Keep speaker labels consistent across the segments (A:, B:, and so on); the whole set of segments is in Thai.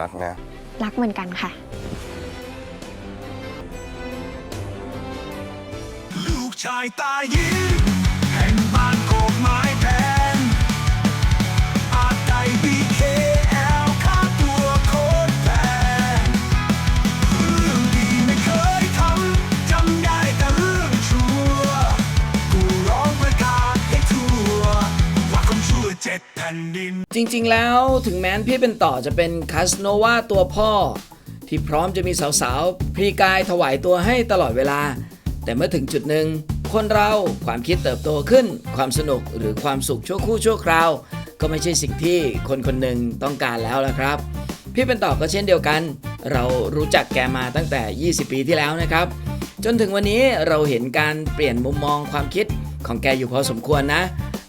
A: รักนะ
B: รักเหมือนกันค่ะ
C: ลูกชายตายิ้ม จริง
D: ๆแล้วถึงแม้นพี่เป็นต่อจะเป็นคาสโนวาตัวพ่อ ที่พร้อมจะมีสาวๆพรีกายถวายตัวให้ตลอดเวลา แต่เมื่อถึงจุดหนึ่ง คนเราความคิดเติบโตขึ้น ความสนุกหรือความสุขชั่วครู่ชั่วคราว ก็ไม่ใช่สิ่งที่คนคนหนึ่งต้องการแล้วละครับ พี่เป็นต่อก็เช่นเดียวกัน เรารู้จักแกมาตั้งแต่ 20 ปีที่แล้วนะครับ จนถึงวันนี้เราเห็นการเปลี่ยนมุมมองความคิดของแกอยู่พอสมควรนะ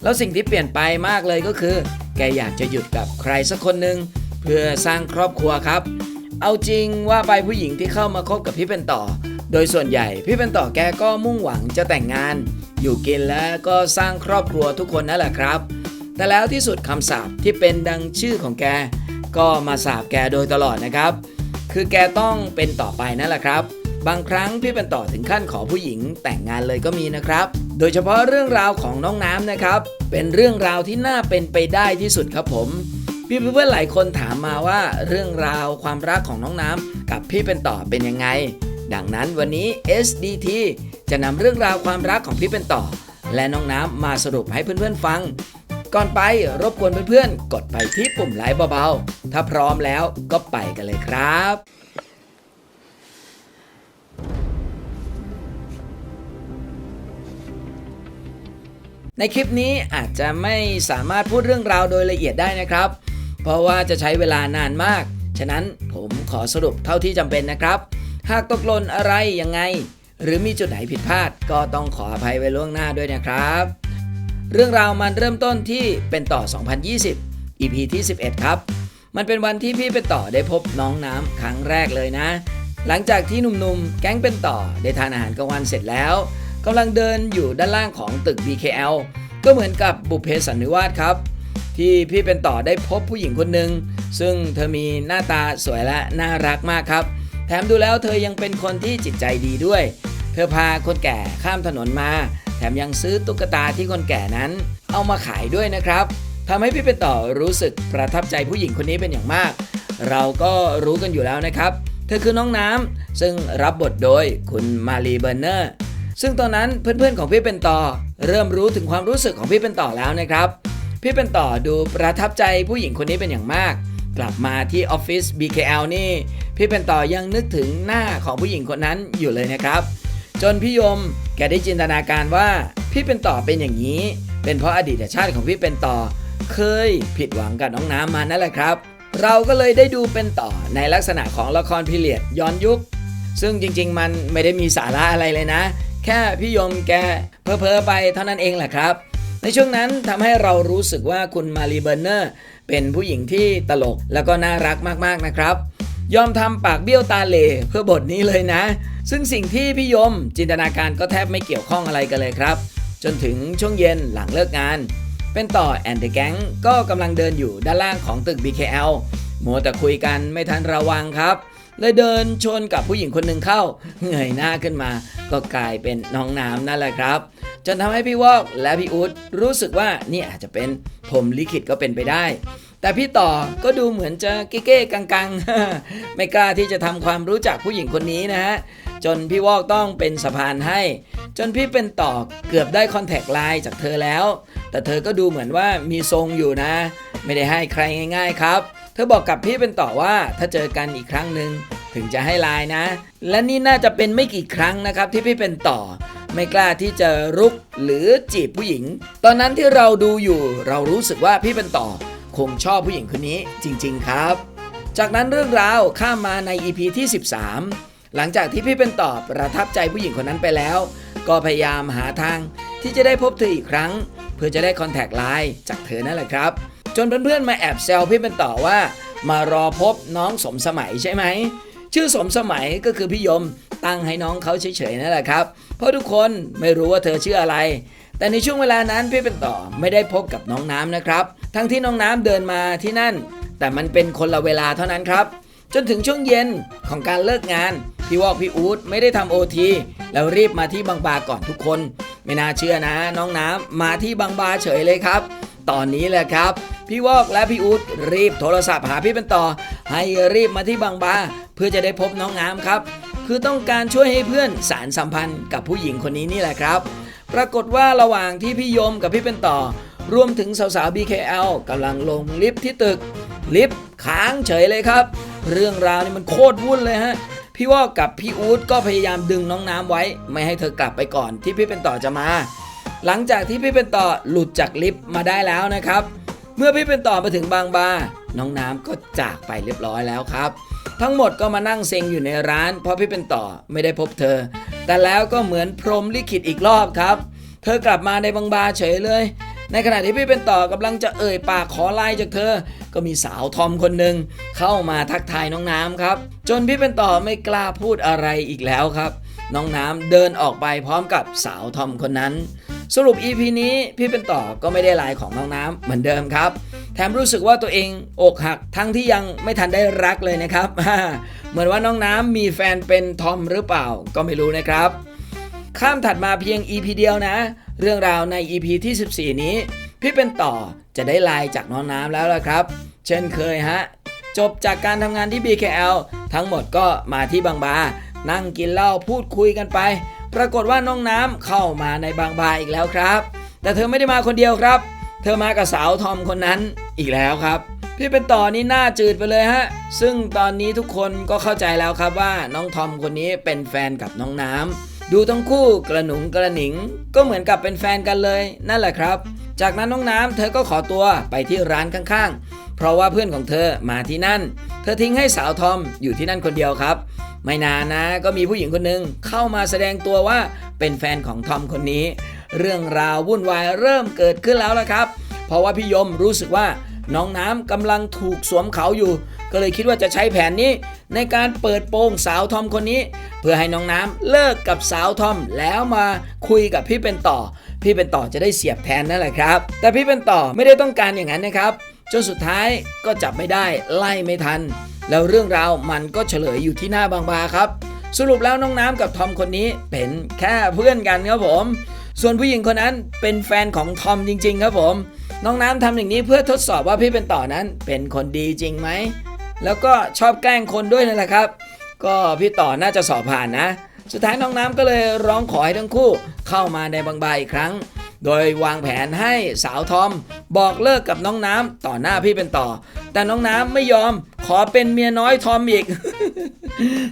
D: แล้วสิ่งที่เปลี่ยนไปมากเลยก็คือ แกอยากจะหยุดกับใครสักคนหนึ่งเพื่อสร้างครอบครัวครับ เอาจริงว่าไปผู้หญิงที่เข้ามาคบกับพี่เป็นต่อ โดยส่วนใหญ่พี่เป็นต่อแกก็มุ่งหวังจะแต่งงาน อยู่กินแล้วก็สร้างครอบครัวทุกคนนั่นแหละครับ แต่แล้วที่สุดคำสาปที่เป็นดังชื่อของแก ก็มาสาปแกโดยตลอดนะครับ คือแกต้องเป็นต่อไปนั่นแหละครับ บางครั้งพี่เป็นต่อถึงขั้นขอผู้หญิงแต่งงานเลยก็มีนะครับ โดยเฉพาะเรื่องราวของน้องน้ำนะครับ เป็นเรื่องราวที่น่าเป็นไปได้ที่สุดครับผม พี่เพื่อนๆหลายคนถามมาว่าเรื่องราวความรักของน้องน้ำกับพี่เป็นต่อเป็นยังไง ดังนั้นวันนี้ SDT จะนำเรื่องราวความรักของพี่เป็นต่อ และน้องน้ำมาสรุปให้เพื่อนๆฟังก่อนไปรบกวนเพื่อนๆ กดไปที่ปุ่มไลค์เบาๆ ถ้าพร้อมแล้วก็ไปกันเลยครับ ในคลิปนี้อาจจะไม่สามารถพูดเรื่องราวโดยละเอียดได้นะครับ เพราะว่าจะใช้เวลานานมาก ฉะนั้นผมขอสรุปเท่าที่จำเป็นนะครับ หากตกหล่นอะไรยังไง หรือมีจุดไหนผิดพลาด ก็ต้องขออภัยไว้ล่วงหน้าด้วยนะครับ เรื่องราวมันเริ่มต้นที่เป็นต่อ 2020 EP ที่ 11 ครับ มันเป็นวันที่พี่เป็นต่อได้พบน้องน้ำครั้งแรกเลยนะ หลังจากที่หนุ่มๆ แก๊งเป็นต่อได้ทานอาหารกลางวันเสร็จแล้ว กำลังเดินอยู่ด้านล่างของตึก BKL ก็เหมือนกับบุพเพสันนิวาสครับ ที่พี่เป็นต่อได้พบผู้หญิงคนหนึ่งซึ่งเธอมีหน้าตาสวยและน่ารักมากครับ แถมดูแล้วเธอยังเป็นคนที่จิตใจดีด้วย เธอพาคนแก่ข้ามถนนมา แถมยังซื้อตุ๊กตาที่คนแก่นั้น เอามาขายด้วยนะครับทำให้พี่เป็นต่อรู้สึกประทับใจผู้หญิงคนนี้เป็นอย่างมาก เราก็รู้กันอยู่แล้วนะครับ เธอคือน้องน้ำซึ่งรับบทโดยคุณมารีเบอร์เนอร์ ซึ่งตอนนั้นเพื่อนๆของพี่เป็นต่อ เริ่มรู้ถึงความรู้สึกของพี่เป็นต่อแล้วนะครับ พี่เป็นต่อดูประทับใจผู้หญิงคนนี้เป็นอย่างมาก กลับมาที่ออฟฟิศ BKL นี่ พี่เป็นต่อยังนึกถึงหน้าของผู้หญิงคนนั้นอยู่เลยนะครับ จนพี่ยมแกได้จินตนาการว่าพี่เป็นต่อเป็นอย่างนี้ เป็นเพราะอดีตชาติของพี่เป็นต่อ เคยผิดหวังกับน้องน้ำมานั่นแหละครับ เราก็เลยได้ดูเป็นต่อในลักษณะของละครพิเรียดย้อนยุค ซึ่งจริงๆ มันไม่ได้มีสาระอะไรเลยนะ แค่พี่ยมแกเพ้อเพอๆไปเท่านั้นเองแหละครับ ในช่วงนั้นทำให้เรารู้สึกว่าคุณมารีเบอร์เนอร์เป็นผู้หญิงที่ตลกแล้วก็น่ารักมากๆนะครับ ยอมทำปากเบี้ยวตาเหล่เพื่อบทนี้เลยนะ ซึ่งสิ่งที่พี่ยมจินตนาการก็แทบไม่เกี่ยวข้องอะไรกันเลยครับ จนถึงช่วงเย็นหลังเลิกงาน เป็นต่อแอนเดอร์แก๊งก็กำลังเดินอยู่ด้านล่างของตึก BKL มัวแต่คุยกันไม่ทันระวังครับ เลยเดินชนกับผู้หญิงคนหนึ่งเข้าเงยหน้าขึ้นมา ก็กลายเป็นน้องน้ำนั่นแหละครับ จนทำให้พี่วอกและพี่อู๊ดรู้สึกว่านี่อาจจะเป็นผมลิขิตก็เป็นไปได้ แต่พี่ต่อก็ดูเหมือนจะเก้ๆกังๆ ไม่กล้าที่จะทำความรู้จักผู้หญิงคนนี้นะฮะจนพี่วอกต้องเป็นสะพานให้ จนพี่เป็นต่อเกือบได้คอนแทคไลน์จากเธอแล้ว แต่เธอก็ดูเหมือนว่ามีทรงอยู่นะ ไม่ได้ให้ใครง่าย ๆ ครับ เธอบอกกับพี่เป็นต่อว่าถ้าเจอกันอีกครั้งหนึ่ง ถึงจะให้ไลน์นะ และนี่น่าจะเป็นไม่กี่ครั้งนะครับที่พี่เป็นต่อ ไม่กล้าที่จะรุกหรือจีบผู้หญิง ตอนนั้นที่เราดูอยู่ เรารู้สึกว่าพี่เป็นต่อ คงชอบผู้หญิงคนนี้จริง ๆ ครับ จากนั้นเรื่องราวข้ามมาใน EP ที่ 13 หลังจากที่พี่เป็นต่อประทับใจผู้หญิงคนนั้นไปแล้ว ก็พยายามหาทางที่จะได้พบเธออีกครั้ง เพื่อจะได้คอนแทคไลน์จากเธอนั่นแหละครับ จนเพื่อนๆมาแอบแซวพี่เป็นต่อว่ามารอพบน้องสมสมัยใช่ไหม ชื่อสมสมัยก็คือพี่ยมตั้งให้น้องเขาเฉยๆนั่นแหละครับ เพราะทุกคนไม่รู้ว่าเธอชื่ออะไร แต่ในช่วงเวลานั้นพี่เป็นต่อไม่ได้พบกับน้องน้ำนะครับ ทั้งที่น้องน้ำเดินมาที่นั่น แต่มันเป็นคนละเวลาเท่านั้นครับ จนถึงช่วงเย็นของการเลิกงานพี่วอกพี่อูดไม่ได้ทำโอทีแล้วรีบมาที่บางบาก่อนทุกคน ไม่น่าเชื่อนะ น้องน้ำมาที่บางบาเฉยเลยครับ ตอนนี้แหละครับ พี่วอกและพี่อูดรีบโทรศัพท์หาพี่เป็นต่อ ให้รีบมาที่บางบาเพื่อจะได้พบน้องน้ำครับ คือต้องการช่วยให้เพื่อนสารสัมพันธ์กับผู้หญิงคนนี้นี่แหละครับ ปรากฏว่าระหว่างที่พี่ยมกับพี่เป็นต่อ รวมถึงสาวๆ BKL กำลังลงลิฟต์ที่ตึก ลิฟต์ค้างเฉยเลยครับ เรื่องราวนี่มันโคตรวุ่นเลยฮะพี่วอกกับพี่อูดก็พยายามดึงน้องน้ำไว้ ไม่ให้เธอกลับไปก่อนที่พี่เป็นต่อจะมา หลังจากที่พี่เป็นต่อหลุดจากลิฟต์มาได้แล้วนะครับ เมื่อพี่เป็นต่อมาถึงบางบาน้องน้ำก็จากไปเรียบร้อยแล้วครับ ทั้งหมดก็มานั่งเซ็งอยู่ในร้าน เพราะพี่เป็นต่อไม่ได้พบเธอ แต่แล้วก็เหมือนพรมลิขิตอีกรอบครับ เธอกลับมาในบางบาเฉยเลย ในขณะที่พี่เป็นต่อกำลังจะเอ่ยปากขอไลน์จากเธอ ก็มีสาวทอมคนหนึ่งเข้ามาทักทายน้องน้ำครับ จนพี่เป็นต่อไม่กล้าพูดอะไรอีกแล้วครับ น้องน้ำเดินออกไปพร้อมกับสาวทอมคนนั้น สรุป EP นี้พี่เป็นต่อก็ไม่ได้ไลน์ของน้องน้ำเหมือนเดิมครับ แถมรู้สึกว่าตัวเองอกหักทั้งที่ยังไม่ทันได้รักเลยนะครับ เหมือนว่าน้องน้ำมีแฟนเป็นทอมหรือเปล่าก็ไม่รู้นะครับ ข้ามถัดมาเพียง EP เดียวนะ เรื่องราวใน EP ที่ 14 นี้ พี่เป็นต่อจะได้ไลน์จากน้องน้ำแล้วล่ะครับ เช่นเคยฮะจบจากการทำงานที่ BKL ทั้งหมดก็มาที่บางบา นั่งกินเหล้าพูดคุยกันไป ปรากฏว่าน้องน้ำเข้ามาในบางบาอีกแล้วครับ แต่เธอไม่ได้มาคนเดียวครับ เธอมากับสาวทอมคนนั้นอีกแล้วครับ พี่เป็นต่อนี่หน้าจืดไปเลยฮะ ซึ่งตอนนี้ทุกคนก็เข้าใจแล้วครับว่าน้องทอมคนนี้เป็นแฟนกับน้องน้ำดูทั้งคู่กระหนุงกระหนิง ก็เหมือนกับเป็นแฟนกันเลย นั่นแหละครับ จากนั้นน้องน้ำเธอก็ขอตัวไปที่ร้านข้างๆ เพราะว่าเพื่อนของเธอมาที่นั่น เธอทิ้งให้สาวทอมอยู่ที่นั่นคนเดียวครับ ไม่นานนะก็มีผู้หญิงคนหนึ่งเข้ามาแสดงตัวว่าเป็นแฟนของทอมคนนี้ เรื่องราววุ่นวายเริ่มเกิดขึ้นแล้วละครับ เพราะว่าพี่ยมรู้สึกว่าน้องน้ำกำลังถูกสวมเขาอยู่ ก็เลยคิดว่าจะใช้แผนนี้ ในการเปิดโปงสาวทอมคนนี้ เพื่อให้น้องน้ำเลิกกับสาวทอมแล้วมาคุยกับพี่เป็นต่อ พี่เป็นต่อจะได้เสียบแทนนั่นแหละครับ แต่พี่เป็นต่อไม่ได้ต้องการอย่างนั้นนะครับจนสุดท้ายก็จับไม่ได้ไล่ไม่ทัน แล้วเรื่องราวมันก็เฉลยอยู่ที่หน้าบางบาครับ สรุปแล้วน้องน้ำกับทอมคนนี้เป็นแค่เพื่อนกันครับผม ส่วนผู้หญิงคนนั้นเป็นแฟนของทอมจริง ๆ ครับผม น้องน้ำทำอย่างนี้เพื่อทดสอบว่าพี่เป็นต่อนั้นเป็นคนดีจริงไหม แล้วก็ชอบแกล้งคนด้วยนั่นแหละครับ ก็พี่ต่อน่าจะสอบผ่านนะ สุดท้ายน้องน้ำก็เลยร้องขอให้ทั้งคู่ เข้ามาในบางบาอีกครั้งโดยวางแผนให้สาวทอม บอกเลิกกับน้องน้ำต่อหน้าพี่เป็นต่อ แต่น้องน้ำไม่ยอม ขอเป็นเมียน้อยทอมอีก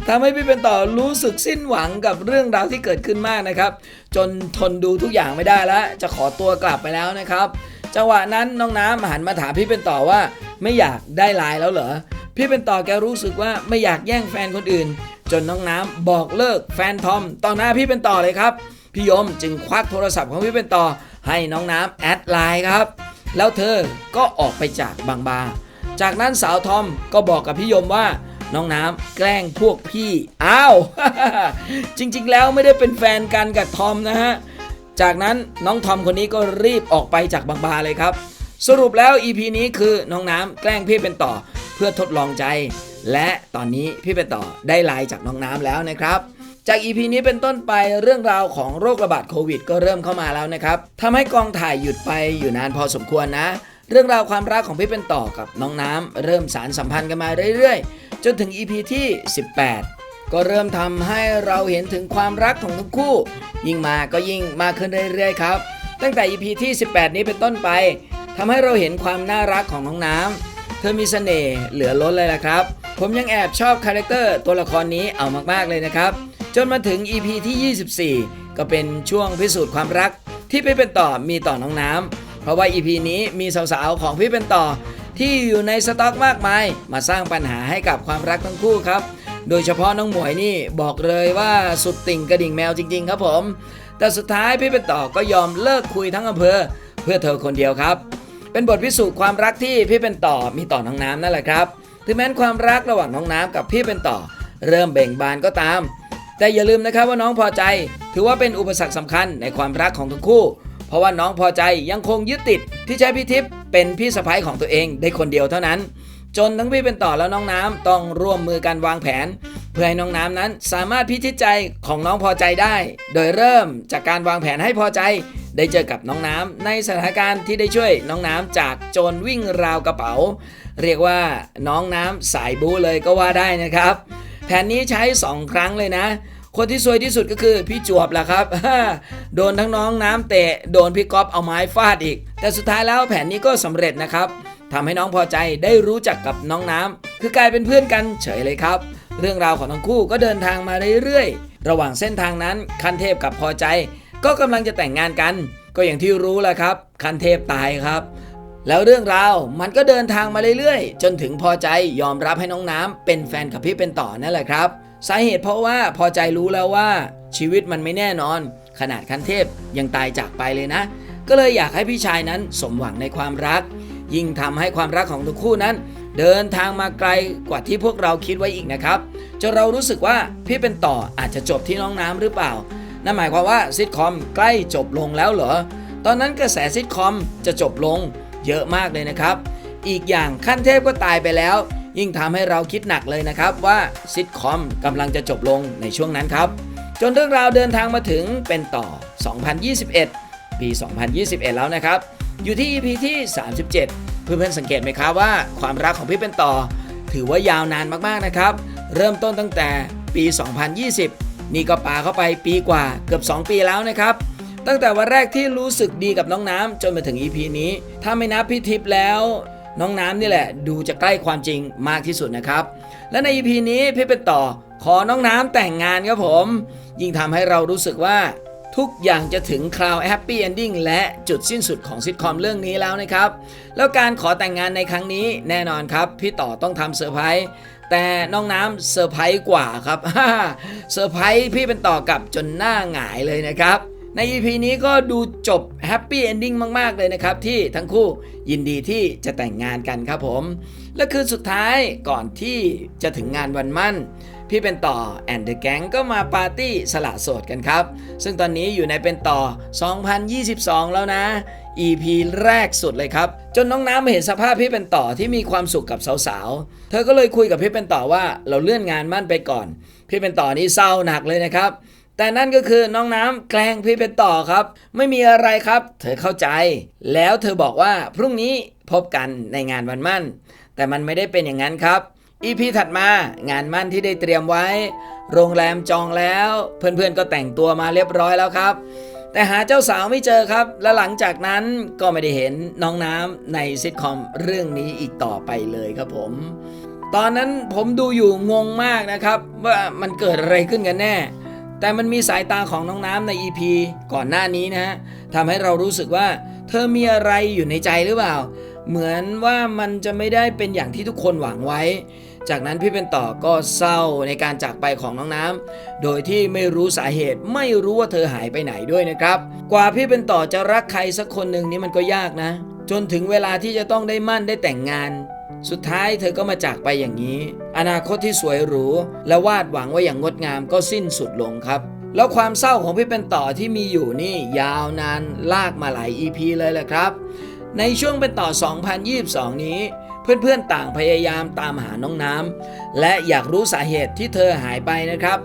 D: ทำให้พี่เป็นต่อรู้สึกสิ้นหวังกับเรื่องราวที่เกิดขึ้นมากนะครับ จนทนดูทุกอย่างไม่ได้แล้ว จะขอตัวกลับไปแล้วนะครับจังหวะนั้นน้องน้ำหันมาถามพี่เป็นต่อว่าไม่อยากได้ไลน์แล้วเหรอพี่เป็นต่อแกรู้สึกว่าไม่อยากแย่งแฟนคนอื่น จนน้องน้ำบอกเลิกแฟนทอมต่อหน้าพี่เป็นต่อเลยครับพี่ยมจึงควักโทรศัพท์ของพี่เป็นต่อให้น้องน้ำแอดไลน์ครับ แล้วเธอก็ออกไปจากบางบา จากนั้นสาวทอมก็บอกกับพี่ยมว่าน้องน้ำแกล้งพวกพี่ อ้าว จริงๆ แล้วไม่ได้เป็นแฟนกันกับทอมนะฮะ จากนั้นน้องทอมคนนี้ก็รีบออกไปจากบางบาเลยครับ สรุปแล้ว EP นี้คือน้องน้ำแกล้งพี่เป็นต่อเพื่อทดลองใจ และตอนนี้พี่เป็นต่อได้ไลน์จากน้องน้ำแล้วนะครับจาก EP นี้เป็นต้นไปเรื่องราวของโรคระบาดโควิด ก็เริ่มเข้ามาแล้วนะครับทำให้กองถ่ายหยุดไปอยู่นานพอสมควรนะ เรื่องราวความรักของพี่เป็นต่อกับน้องน้ำเริ่มสารสัมพันธ์กันมาเรื่อยๆ จนถึง EP ที่ 18 ก็เริ่มทำให้เราเห็นถึงความรักของทั้งคู่ ยิ่งมาก็ยิ่งมากขึ้นเรื่อยๆครับ ตั้งแต่ EP ที่ 18 นี้เป็นต้นไปทำให้เราเห็นความน่ารักของน้องน้ำเธอมีเสน่ห์เหลือล้นเลยล่ะครับ ผมยังแอบชอบคาแรคเตอร์ตัวละครนี้เอามากๆเลยนะครับ จนมาถึง EP ที่ 24 ก็เป็นช่วงพิสูจน์ความรักที่พี่เป็นต่อมีต่อน้องน้ำ ราะว่า EP นี้มีสาวๆของพี่เป็นต่อ ที่อยู่ในสต็อกมากมาย มาสร้างปัญหาให้กับความรักทั้งคู่ครับ โดยเฉพาะน้องหมวยนี่บอกเลยว่าสุดติ่งกระดิ่งแมวจริง ๆ ครับผม แต่สุดท้ายพี่เป็นต่อก็ยอมเลิกคุยทั้งอำเภอ เพื่อเธอคนเดียวครับ เป็นบทพิสูจน์ความรักที่พี่เป็นต่อมีต่อน้องน้ำนั่นแหละครับถึงแม้ความรักระหว่างน้องน้ำกับพี่เป็นต่อ เริ่มเบ่งบานก็ตาม แต่อย่าลืมนะครับว่าน้องพอใจ ถือว่าเป็นอุปสรรคสำคัญในความรักของทั้งคู่ เพราะว่าน้องพอใจยังคงยึดติดที่ใช้พี่ทิพย์เป็นพี่สะใภ้ของตัวเองได้คนเดียวเท่านั้น จนทั้งพี่เป็นต่อแล้วน้องน้ำต้องร่วมมือกันวางแผน เพื่อให้น้องน้ำนั้นสามารถพิชิตใจของน้องพอใจได้ โดยเริ่มจากการวางแผนให้พอใจ ได้เจอกับน้องน้ำในสถานการณ์ที่ได้ช่วยน้องน้ำจากโจรวิ่งราวกระเป๋า เรียกว่าน้องน้ำสายบูเลยก็ว่าได้นะครับ แผนนี้ใช้ 2 ครั้งเลยนะ คนที่ซวยที่สุดก็คือพี่จวบแหละครับ โดนทั้งน้องน้ำเตะ โดนพี่ก๊อฟเอาไม้ฟาดอีก แต่สุดท้ายแล้วแผนนี้ก็สำเร็จนะครับทำให้น้องพอใจได้รู้จักกับน้องน้ำคือกลายเป็นเพื่อนกันเฉยเลยครับ เรื่องราวของทั้งคู่ก็เดินทางมาเรื่อยๆ ระหว่างเส้นทางนั้นคันเทพกับพอใจ ก็กำลังจะแต่งงานกัน ก็อย่างที่รู้แหละครับ คันเทพตายครับ แล้วเรื่องราวมันก็เดินทางมาเรื่อยๆ จนถึงพอใจยอมรับให้น้องน้ำเป็นแฟนกับพี่เป็นต่อนั่นแหละครับ สาเหตุเพราะว่าพอใจรู้แล้วว่าชีวิตมันไม่แน่นอน ขนาดคันเทพยังตายจากไปเลยนะ ก็เลยอยากให้พี่ชายนั้นสมหวังในความรัก ยิ่งทำให้ความรักของทั้งคู่นั้น เดินทางมาไกลกว่าที่พวกเราคิดไว้อีกนะครับจนเรารู้สึกว่าพี่เป็นต่ออาจจะจบที่น้องน้ำหรือเปล่านั่นหมายความว่าซิทคอมใกล้จบลงแล้วเหรอตอนนั้นกระแสซิทคอมจะจบลงเยอะมากเลยนะครับ อีกอย่างขั้นเทพก็ตายไปแล้ว ยิ่งทำให้เราคิดหนักเลยนะครับว่าซิทคอมกำลังจะจบลงในช่วงนั้นครับ จนเรื่องราวเดินทางมาถึงเป็นต่อ 2021 ปี 2021 แล้วนะครับ อยู่ที่ EP ที่ 37 เพื่อนๆสังเกตไหมครับว่าความรักของพี่เป็นต่อ ถือว่ายาวนานมากๆนะครับ เริ่มต้นตั้งแต่ปี 2020 นี่ก็ปาเข้าไปปีกว่าเกือบ 2 ปีแล้วนะครับตั้งแต่วันแรกที่รู้สึกดีกับน้องน้ำจนมาถึง EP นี้ ถ้าไม่นับพี่ทิพย์แล้ว น้องน้ำนี่แหละ ดูจะใกล้ความจริงมากที่สุดนะครับ และใน EP นี้พี่เป็นต่อขอน้องน้ำแต่งงานครับผม ยิ่งทำให้เรารู้สึกว่าทุกอย่างจะถึงคราวแฮปปี้เอนดิ้งและจุดสิ้นสุดของซิทคอมเรื่องนี้แล้วนะครับ แล้วการขอแต่งงานในครั้งนี้แน่นอนครับ พี่ต่อต้องทำเซอร์ไพรส์แต่น้องน้ำเซอร์ไพรส์กว่าครับเซอร์ไพรส์พี่เป็นต่อกับจนหน้าหงายเลยนะครับ ใน EP นี้ก็ดูจบแฮปปี้เอนดิ้งมาก ๆ เลยนะครับ ที่ทั้งคู่ยินดีที่จะแต่งงานกันครับผม และคืนสุดท้ายก่อนที่จะถึงงานวันมั่น พี่เป็นต่อแอนเดอะแก๊งก็มาปาร์ตี้สละโสดกันครับ ซึ่งตอนนี้อยู่ในเป็นต่อ 2022 แล้วนะ EP แรกสุดเลยครับ จนน้องน้ำเห็นสภาพพี่เป็นต่อที่มีความสุขกับสาวๆ เธอก็เลยคุยกับพี่เป็นต่อว่าเราเลื่อนงานมั่นไปก่อน พี่เป็นต่อนี่เศร้าหนักเลยนะครับ แต่นั่นก็คือน้องน้ำแกล้งพี่เป็นต่อครับ ไม่มีอะไรครับ เธอเข้าใจ แล้วเธอบอกว่าพรุ่งนี้พบกันในงานวันมั่น แต่มันไม่ได้เป็นอย่างนั้นครับอีพีถัดมางานมั่นที่ได้เตรียมไว้ โรงแรมจองแล้ว เพื่อนๆก็แต่งตัวมาเรียบร้อยแล้วครับ แต่หาเจ้าสาวไม่เจอครับ และหลังจากนั้นก็ไม่ได้เห็นน้องน้ำในซิทคอมเรื่องนี้อีกต่อไปเลยครับผม ตอนนั้นผมดูอยู่งงมากนะครับ ว่ามันเกิดอะไรขึ้นกันแน่ แต่มันมีสายตาของน้องน้ำใน EP ก่อนหน้านี้นะฮะทำให้เรารู้สึกว่า เธอมีอะไรอยู่ในใจหรือเปล่า เหมือนว่ามันจะไม่ได้เป็นอย่างที่ทุกคนหวังไว้ จากนั้นพี่เป็นต่อก็เศร้าในการจากไปของน้องน้ำโดยที่ไม่รู้สาเหตุไม่รู้ว่าเธอหายไปไหนด้วยนะครับ กว่าพี่เป็นต่อจะรักใครสักคนหนึ่งนี่มันก็ยากนะ จนถึงเวลาที่จะต้องได้มั่นได้แต่งงาน สุดท้ายเธอก็มาจากไปอย่างนี้ อนาคตที่สวยหรู และวาดหวังไว่าอย่างงดงามก็สิ้นสุดลงครับ แล้วความเศร้าของพี่เป็นต่อที่มีอยู่นี่ยาวนานลากมาหลาย EP เลยแหละครับ ในช่วงเป็นต่อ 2022 นี้ เพื่อนๆต่างพยายามตามหาน้องน้ำและอยากรู้สาเหตุที่เธอหายไปนะครับ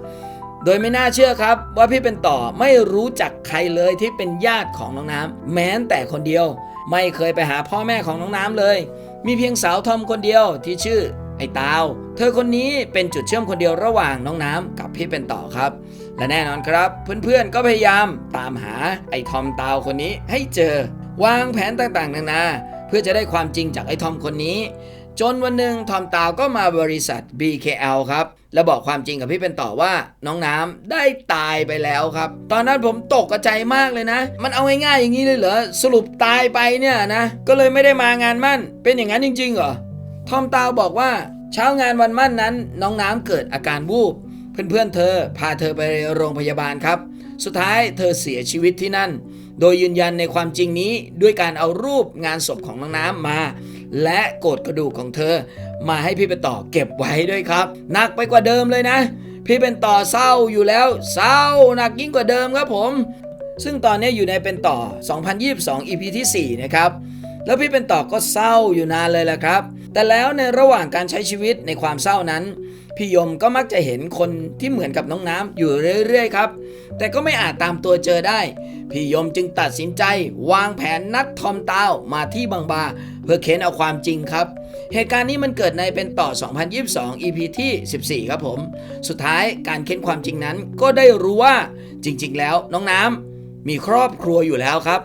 D: โดยไม่น่าเชื่อครับว่าพี่เป็นต่อไม่รู้จักใครเลยที่เป็นญาติของน้องน้ำแม้แต่คนเดียว ไม่เคยไปหาพ่อแม่ของน้องน้ำเลย มีเพียงสาวทอมคนเดียวที่ชื่อไอ้ตาว เธอคนนี้เป็นจุดเชื่อมคนเดียวระหว่างน้องน้ำกับพี่เป็นต่อครับ และแน่นอนครับ เพื่อนๆก็พยายามตามหาไอ้ทอมตาวคนนี้ให้เจอ วางแผนต่างๆนานาเพื่อจะได้ความจริงจากไอ้ทอมคนนี้ จนวันหนึ่งทอมตาวก็มาบริษัท BKL ครับ และบอกความจริงกับพี่เป็นต่อว่าน้องน้ำได้ตายไปแล้วครับ ตอนนั้นผมตกกระใจมากเลยนะ มันเอาง่ายๆอย่างนี้เลยเหรอ สรุปตายไปเนี่ยนะ ก็เลยไม่ได้มางานมั่น เป็นอย่างนั้นจริงๆเหรอ ทอมตาวบอกว่าเช้างานวันมั่นนั้น น้องน้ำเกิดอาการวูบ เพื่อนๆเธอพาเธอไปโรงพยาบาลครับ สุดท้ายเธอเสียชีวิตที่นั่น โดยยืนยันในความจริงนี้ด้วยการเอารูปงานศพของน้องน้ำมา และโกดกระดูกของเธอ มาให้พี่เป็นต่อเก็บไว้ด้วยครับหนักไปกว่าเดิมเลยนะ พี่เป็นต่อเศร้าอยู่แล้ว เศร้าหนักยิ่งกว่าเดิมครับผม ซึ่งตอนนี้อยู่ในเป็นต่อ 2022 EP ที่ 4 นะครับ แล้วพี่เป็นต่อก็เศร้าอยู่นานเลยแหละครับ แต่แล้วในระหว่างการใช้ชีวิตในความเศร้านั้น พี่ยมก็มักจะเห็นคนที่เหมือนกับน้องน้ำอยู่เรื่อยๆครับ แต่ก็ไม่อาจตามตัวเจอได้ พี่ยมจึงตัดสินใจ วางแผนนัดทอมตาวมาที่บางบา เพื่อเค้นเอาความจริงครับ เหตุการณ์นี้มันเกิดในเป็นต่อ 2022 EP ที่ 14 ครับผม สุดท้ายการเค้นความจริงนั้น ก็ได้รู้ว่าจริง ๆ แล้วน้องน้ำมีครอบครัวอยู่แล้วครับ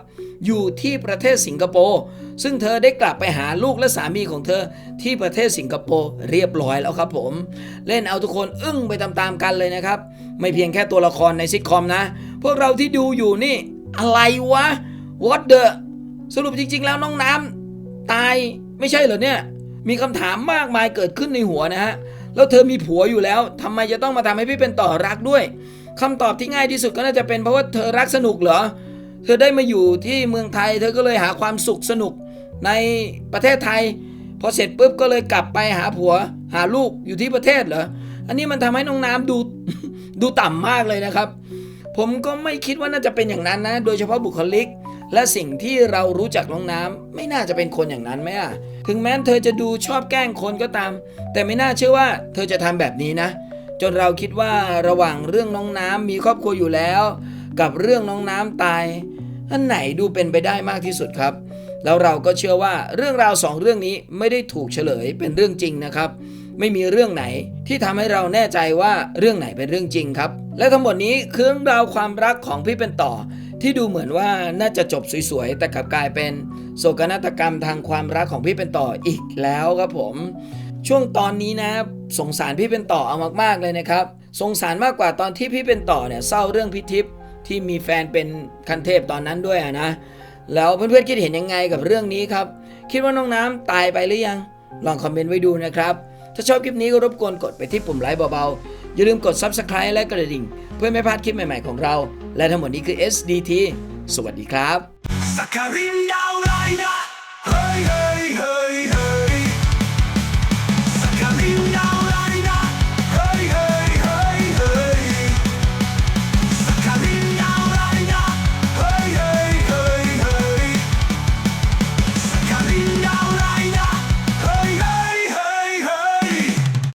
D: อยู่ที่ประเทศสิงคโปร์ ซึ่งเธอได้กลับไปหาลูกและสามีของเธอที่ประเทศสิงคโปร์เรียบร้อยแล้วครับผม เล่นเอาทุกคนอึ้งไปตามๆกันเลยนะครับ ไม่เพียงแค่ตัวละครในซิทคอมนะ พวกเราที่ดูอยู่นี่ อะไรวะ what the สรุปจริง ๆ แล้วน้องน้ำตายไม่ใช่เหรอเนี่ย มีคำถามมากมายเกิดขึ้นในหัวนะฮะแล้วเธอมีผัวอยู่แล้วทำไมจะต้องมาทำให้พี่เป็นต่อรักด้วยคำตอบที่ง่ายที่สุดก็น่าจะเป็นเพราะว่าเธอรักสนุกเหรอ เธอได้มาอยู่ที่เมืองไทย เธอก็เลยหาความสุขสนุก ในประเทศไทย พอเสร็จปุ๊บก็เลยกลับไปหาผัวหาลูกอยู่ที่ประเทศเหรออันนี้มันทำให้น้องน้ำดูดูต่ำมากเลยนะครับ ผมก็ไม่คิดว่าน่าจะเป็นอย่างนั้นนะ โดยเฉพาะบุคลิก และสิ่งที่เรารู้จักน้องน้ำไม่น่าจะเป็นคนอย่างนั้นไหมอะถึงแม้เธอจะดูชอบแกล้งคนก็ตาม แต่ไม่น่าเชื่อว่า เธอจะทำแบบนี้นะ จนเราคิดว่าระหว่างเรื่องน้องน้ำมีครอบครัวอยู่แล้ว กับเรื่องน้องน้ำตายอันไหนดูเป็นไปได้มากที่สุดครับ แล้วเราก็เชื่อว่าเรื่องราวสองเรื่องนี้ไม่ได้ถูกเฉลยเป็นเรื่องจริงนะครับ ไม่มีเรื่องไหนที่ทำให้เราแน่ใจว่าเรื่องไหนเป็นเรื่องจริงครับ และทั้งหมดนี้คือเรื่องราวความรักของพี่เป็นต่อ ที่ดูเหมือนว่าน่าจะจบสวยๆ แต่กลับกลายเป็นโศกนาฏกรรมทางความรักของพี่เป็นต่ออีกแล้วครับผม ช่วงตอนนี้นะสงสารพี่เป็นต่อเอามากๆเลยนะครับสงสารมากกว่าตอนที่พี่เป็นต่อเนี่ยเศร้าเรื่องพิทิพที่มีแฟนเป็นคันเทพตอนนั้นด้วยอะนะ แล้วเพื่อนๆคิดเห็นยังไงกับเรื่องนี้ครับ คิดว่าน้องน้ำตายไปหรือยัง ลองคอมเมนต์ไว้ดูนะครับ ถ้าชอบคลิปนี้ก็รบกวนกดไปที่ปุ่มไลค์เบาๆ อย่าลืมกด Subscribe และกระดิ่ง เพื่อไม่พลาดคลิปใหม่ๆของเรา และทั้งหมดนี้คือ SDT สวัสดีครับ